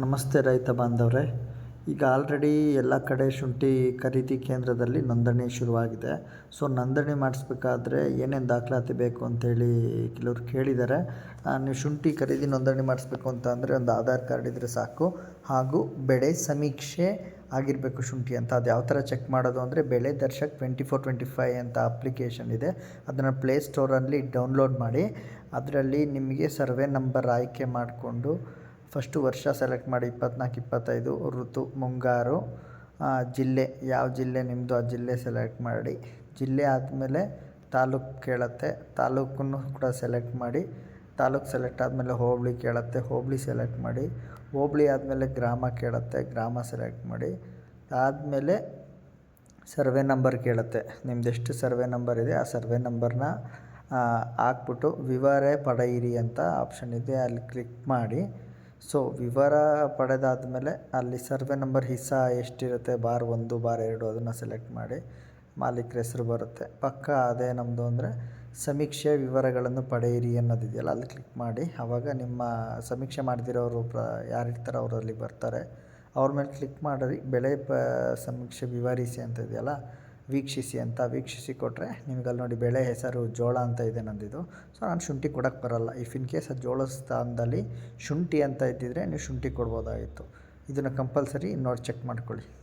ನಮಸ್ತೆ ರೈತ ಬಾಂಧವರೇ. ಈಗ ಆಲ್ರೆಡಿ ಎಲ್ಲ ಕಡೆ ಶುಂಠಿ ಖರೀದಿ ಕೇಂದ್ರದಲ್ಲಿ ನೋಂದಣಿ ಶುರುವಾಗಿದೆ. ಸೊ ನೋಂದಣಿ ಮಾಡಿಸ್ಬೇಕಾದ್ರೆ ಏನೇನು ದಾಖಲಾತಿ ಬೇಕು ಅಂತೇಳಿ ಕೆಲವರು ಕೇಳಿದ್ದಾರೆ ನೀವು ಶುಂಠಿ ಖರೀದಿ ನೋಂದಣಿ ಮಾಡಿಸ್ಬೇಕು ಅಂತ ಅಂದರೆ ಒಂದು ಆಧಾರ್ ಕಾರ್ಡ್ ಇದ್ದರೆ ಸಾಕು. ಹಾಗೂ ಬೆಳೆ ಸಮೀಕ್ಷೆ ಆಗಿರಬೇಕು ಶುಂಠಿ ಅಂತ. ಅದು ಯಾವ ಥರ ಚೆಕ್ ಮಾಡೋದು ಅಂದರೆ Bele Darshak twenty four twenty five ಅಂತ ಅಪ್ಲಿಕೇಶನ್ ಇದೆ. ಅದನ್ನು ಪ್ಲೇಸ್ಟೋರಲ್ಲಿ ಡೌನ್ಲೋಡ್ ಮಾಡಿ. ಅದರಲ್ಲಿ ನಿಮಗೆ ಸರ್ವೆ ನಂಬರ್ ಆಯ್ಕೆ ಮಾಡಿಕೊಂಡು ಫಸ್ಟು ವರ್ಷ ಸೆಲೆಕ್ಟ್ ಮಾಡಿ ಇಪ್ಪತ್ನಾಲ್ಕು, ಇಪ್ಪತ್ತೈದು, ಋತು, ಮುಂಗಾರು. ಜಿಲ್ಲೆ, ಯಾವ ಜಿಲ್ಲೆ ನಿಮ್ಮದು ಆ ಜಿಲ್ಲೆ ಸೆಲೆಕ್ಟ್ ಮಾಡಿ. ಜಿಲ್ಲೆ ಆದಮೇಲೆ ತಾಲೂಕು ಕೇಳುತ್ತೆ. ತಾಲೂಕನ್ನು ಕೂಡ ಸೆಲೆಕ್ಟ್ ಮಾಡಿ. ತಾಲೂಕು ಸೆಲೆಕ್ಟ್ ಆದಮೇಲೆ ಹೋಬಳಿ ಕೇಳುತ್ತೆ. ಹೋಬಳಿ ಸೆಲೆಕ್ಟ್ ಮಾಡಿ. ಹೋಬಳಿ ಆದಮೇಲೆ ಗ್ರಾಮ ಕೇಳುತ್ತೆ. ಗ್ರಾಮ ಸೆಲೆಕ್ಟ್ ಮಾಡಿ. ಆದಮೇಲೆ ಸರ್ವೆ ನಂಬರ್ ಕೇಳುತ್ತೆ. ನಿಮ್ದು ಎಷ್ಟು ಸರ್ವೆ ನಂಬರ್ ಇದೆ, ಆ ಸರ್ವೆ ನಂಬರ್ನ ಹಾಕ್ಬಿಟ್ಟು ವಿವರ ಪಡೆಯಿರಿ ಅಂತ ಆಪ್ಷನ್ ಇದೆ. ಅಲ್ಲಿ ಕ್ಲಿಕ್ ಮಾಡಿ. ಸೊ ವಿವರ ಪಡೆದಾದಮೇಲೆ ಅಲ್ಲಿ ಸರ್ವೆ ನಂಬರ್ ಹಿಸ ಎಷ್ಟಿರುತ್ತೆ, ಬಾರ್ ಒಂದು, ಬಾರ್ ಎರಡು ಅದನ್ನು ಸೆಲೆಕ್ಟ್ ಮಾಡಿ ಮಾಲೀಕರ ಹೆಸರು ಬರುತ್ತೆ. ಪಕ್ಕ ಅದೇ ನಮ್ಮದು ಅಂದರೆ ಸಮೀಕ್ಷೆ ವಿವರಗಳನ್ನು ಪಡೆಯಿರಿ ಅನ್ನೋದಿದೆಯಲ್ಲ ಅಲ್ಲಿ ಕ್ಲಿಕ್ ಮಾಡಿ. ಆವಾಗ ನಿಮ್ಮ ಸಮೀಕ್ಷೆ ಮಾಡಿದಿರೋರು ಪ್ರ ಯಾರಿರ್ತಾರೆ ಅವರು ಅಲ್ಲಿ ಬರ್ತಾರೆ. ಅವ್ರ ಮೇಲೆ ಕ್ಲಿಕ್ ಮಾಡಿ ಬೆಳೆ ಪ, ಸಮೀಕ್ಷೆ ವಿವರಿಸಿ ಅಂತ ಇದೆಯಲ್ಲ ವೀಕ್ಷಿಸಿ ಅಂತ ವೀಕ್ಷಿಸಿ ಕೊಟ್ಟರೆ ನಿಮ್ಗೆ ಅಲ್ಲಿ ನೋಡಿ ಬೆಳೆ ಹೆಸರು ಜೋಳ ಅಂತ ಇದೆ ನಂದಿದು. ಸೊ ನಾನು ಶುಂಠಿ ಕೊಡೋಕ್ಕೆ ಬರಲ್ಲ. ಇಫ್ ಇನ್ ಕೇಸ್ ಅದು ಜೋಳದ ಸ್ಥಾನದಲ್ಲಿ ಶುಂಠಿ ಅಂತ ಇದ್ದಿದ್ರೆ ನೀವು ಶುಂಠಿ ಕೊಡ್ಬೋದಾಗಿತ್ತು. ಇದನ್ನು ಕಂಪಲ್ಸರಿ ನೋಡಿ ಚೆಕ್ ಮಾಡ್ಕೊಳ್ಳಿ.